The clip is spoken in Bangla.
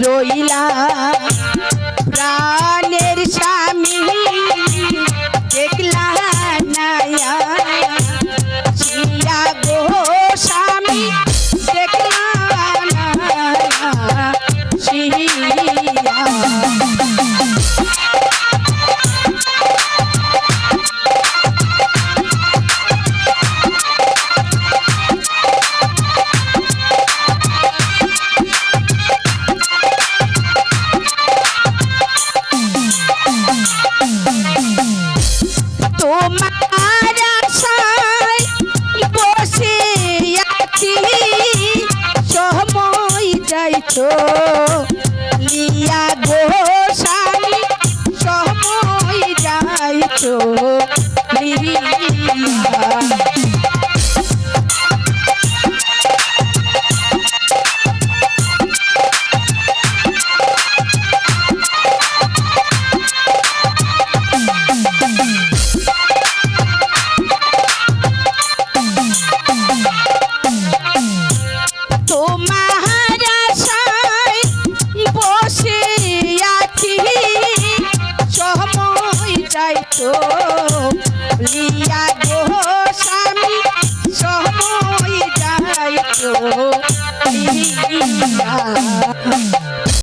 রইলা। প্রাণের তোমার আশায় বসে আছি সময় যাইছো লিয়া গো স্বামী সময় যাইছো লিয়া সময় যাইতো লিয়া গো স্বামী সময় যাইতো লিয়া।